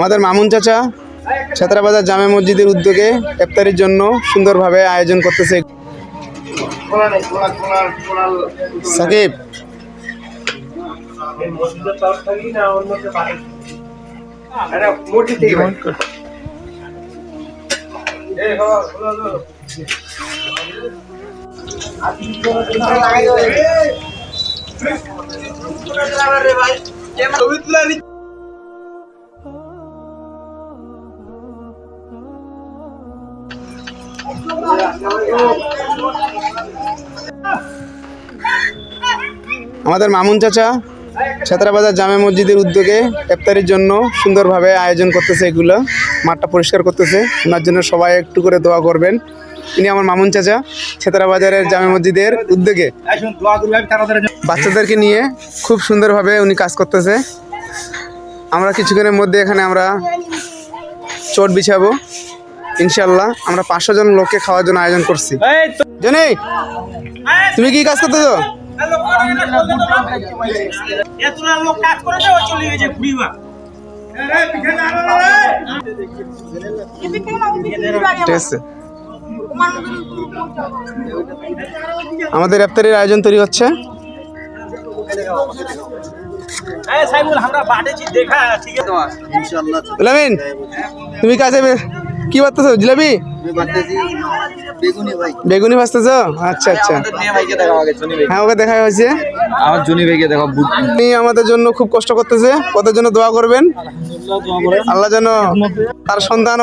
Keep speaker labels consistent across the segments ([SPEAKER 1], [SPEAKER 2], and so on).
[SPEAKER 1] আমাদের মামুন চাচা ছাত্রাবাজার জামে মসজিদের উদ্যোগে ইফতারির জন্য সুন্দরভাবে আয়োজন করতেছে। সাকিব। আমাদের মামুন চাচা ছাত্রাবাজার জামে মসজিদের উদ্যোগে ইফতারির জন্য সুন্দরভাবে আয়োজন করতেছে এগুলো, মাঠটা পরিষ্কার করতেছে। ওনার জন্য সবাই একটু করে দোয়া করবেন। ইনি আমার মামুন চাচা ছাত্রাবাজারের জামে মসজিদের উদ্যোগে। বাচ্চাদেরকে নিয়ে খুব সুন্দরভাবে উনি কাজ করতেছে। আমরা কিছুক্ষণের মধ্যে এখানে আমরা চোট বিছাবো। ইনশাল্লাহ আমরা পাঁচশো জন লোককে খাওয়ার জন্য আয়োজন করছি। জনি তুমি কি কাজ করতেছো? ঠিক আছে। আমাদের ইফতারির আয়োজন তৈরি হচ্ছে। তুমি কাজে কি বাড়তেছো জিলাপি? বেগুনি ভাজতেছো? আচ্ছা আচ্ছা। হ্যাঁ ওকে দেখা হয়েছে।
[SPEAKER 2] আমার জুনি ভাইকে দেখো
[SPEAKER 1] উনি আমাদের জন্য খুব কষ্ট করতেছে। ওদের জন্য দোয়া করবেন। আল্লাহ যেন তার সন্তান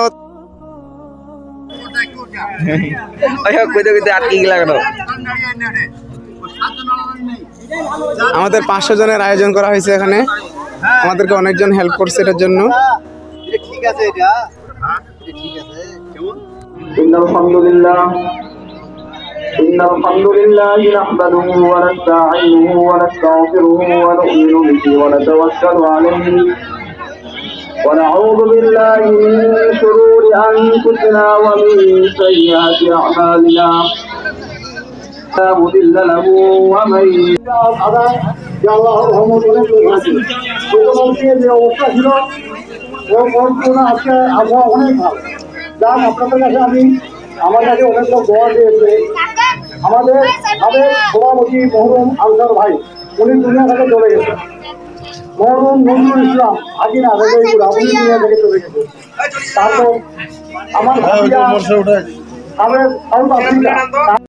[SPEAKER 1] আমাদের পাঁচশো জনের আয়োজন করা হয়েছে এখানে। আমাদেরকে অনেকজন হেল্প করছে এটার জন্য।
[SPEAKER 3] إن الحمد لله. إن الحمد لله نحمده ونستعينه ونستغفره ونؤمن به ونتوكل عليه. ونعوذ بالله من شرور أنفسنا ومن سيئات أعمالنا. لا مضل له ومن يا الله. প্রথমে যে অবস্থা ছিল ও বর্তমানে আজকে আবহাওয়া অনেক ভালো। যান আপনাদের কাছে আমি আমার কাছে অনেক লোক দোয়া দিয়েছে। আমাদের আমাদের সভাপতি মহরুম আনসার ভাই উনি দুনিয়া থেকে চলে গেছে। মহরুম নজরুল ইসলাম আজিনা রেজাইপুরা উনি দুনিয়া থেকে চলে গেছে তারপর আমার ভাইয়া সাউথ আফ্রিকা